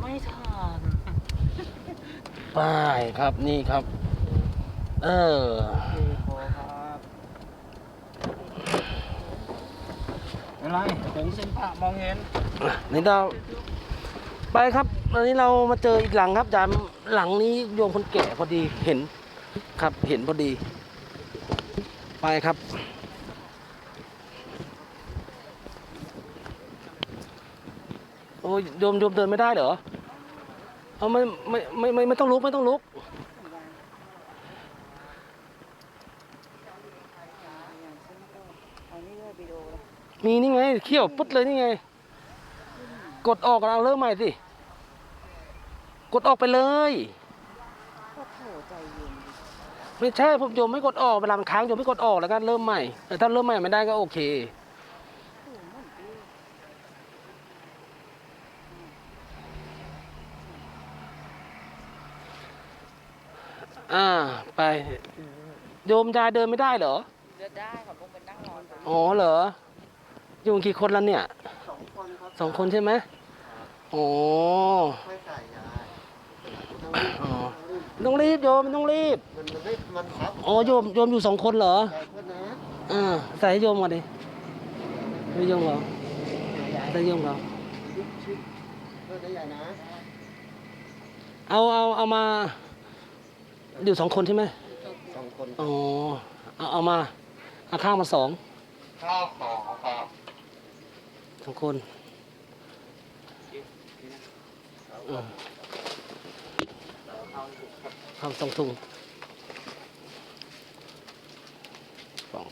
ไม่ทานไปครับนี่ครับ เออโอเคพอครับอะไรถึงเส้นผ่ามองเห็นนี่เราไปครับอันนี้เรามาเจออีกหลังครับอาจารย์หลังนี้โยมคนแก่พอดีเห็นครับเห็นพอดี ไปครับ อ้ยโยมโยมเดินไม่ได้เหรอเอาไม่ไม่ไม่ไม่ไม่ต้องลุกไม่ต้องลุก มีนี่ไงเขี้ยวปุ๊ดเลยนี่ไง กดออกเราเริ่มใหม่สิ กดออกไปเลย ก็โถใจเย็นดิไม่ใช่ผมโยมไม่กดออกเวลามันค้างโยมไม่กดออกแล้วกันเริ่มใหม่แต่ถ้าเริ่มใหม่ไม่ได้ก็โอเค โอ้มันดี อ่า ไป โยมยายเดินไม่ได้เหรอเลือกได้ค่ะลงไปนั่งนอนตรงนี้อ๋อเหรอ อยู่กี่คนแล้วเนี่ยสองคนครับสองคนใช่ไหมอ๋อค่อยใส่ยายอ๋อไม่ต้องรีบโยมไม่ต้องรีบ มันมันไม่มันครับอ๋อโยมโยมอยู่สองคนเหรอใส่คนนะอ่าใส่ให้โยมก่อนดิให้โยมก่อนใส่ให้โยมก่อนชิดชิดเพื่อได้ใหญ่นะ เอาเอาเอามา อยู่สองคนใช่ไหมสองคนอ๋อเอาเอามาเอาข้างมาสองข้าวขอครับสองคนอืมทำสองถุงสอง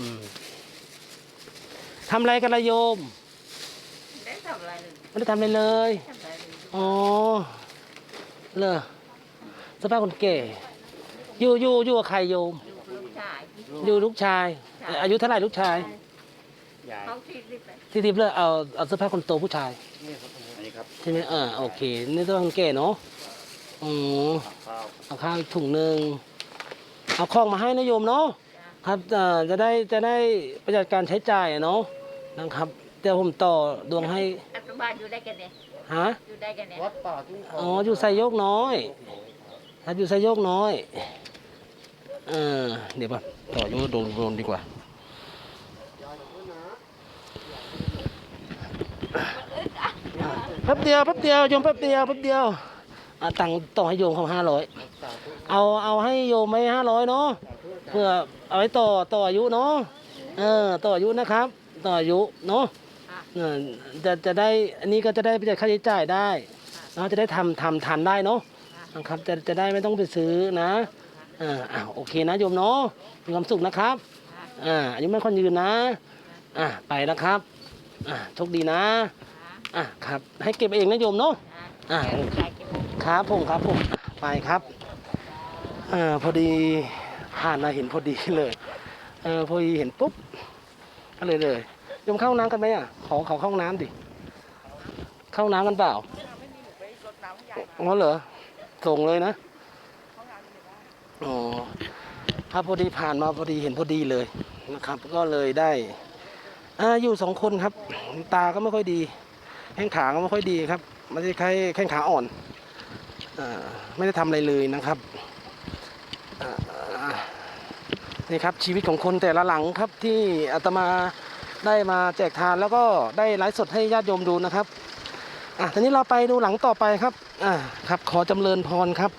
อืม ทำอะไรกันละโยม ได้ทำอะไรเลยไม่ได้ทำอะไรเลย ทำอะไรเลยอ๋อเลอสภาพคนแก่ อยู่อยู่อยู่กับใครโยมอยู่ลูกชายอยู่ลูกชายเอ่ออายุเท่าไหร่ลูกชายยายเขาที่รีบไปที่ทิพย์เลยเอาเอาเสื้อผ้าคนโตผู้ชายนี่ครับอันนี้ครับใช่ไหมอ่าโอเคนี่ตัวคนแก่เนาะอืมข้าวเอาข้าวอีกถุงหนึ่งเอาของมาให้นะโยมเนาะครับเอ่อจะได้จะได้ประหยัดการใช้จ่ายอะเนาะ นะครับเดี๋ยวผมต่อดวงให้อัตบาลอยู่ได้กันเนี่ยฮะอยู่ได้กันเนี่ยวัดป่าทุ่งทองอ๋ออยู่ไซโยกน้อยครับอยู่ไซโยกน้อยเออเดี๋ยวป่ะต่อโยกโดนโดนดีกว่ายายขอโทษนะแป๊บเดียวแป๊บเดียวโยมแป๊บเดียวแป๊บเดียวอะตังค์ต่อให้โยมเขาห้าร้อยสาธุเอาเอาให้โยมไม่ห้าร้อยเนาะสาธุเพื่อเอาไว้ต่อต่ออายุเนาะเออต่ออายุนะครับ ต่ออายุเนาะเออจะจะได้อันนี้ก็จะได้ประหยัดค่าใช้จ่ายได้เนาะจะได้ทำทำทันได้เนาะนะครับจะจะได้ไม่ต้องไปซื้อนะอ่าอ่าโอเคนะโยมเนาะมีความสุขนะครับอ่าอายุไม่ค่อยยืนนะอ่าไปนะครับอ่าโชคดีนะอ่าครับให้เก็บเองนะโยมเนาะ อ่าแกลูกชายกินครับผมครับผมอะไปครับเออพอดีผ่านมาเห็นพอดีเลยเออพอดีเห็นปุ๊บ ก็เลยเลยโยมเข้าห้องน้ำกันไหมอะ ขอขอเข้าห้องน้ำดิ เข้าห้องน้ำกันเปล่าอ๋อเหรอ ส่งเลยนะอ๋อถ้าพอดีผ่านมาพอดีเห็นพอดีเลยนะครับ ก็เลยได้อ่าอยู่สองคนครับ ตาก็ไม่ค่อยดี แข้งขาก็ไม่ค่อยดีครับไม่ใช่ใครแข้งขาอ่อนอาไม่ได้ทำอะไรเลยนะครับอ่า นี่ครับชีวิตของคนแต่ละหลังครับที่อาตมาได้มาแจกทานแล้วก็ได้ไลฟ์สดให้ญาติโยมดูนะครับอะทีนี้เราไปดูหลังต่อไปครับอ่าครับ ขอจำเริญพรครับ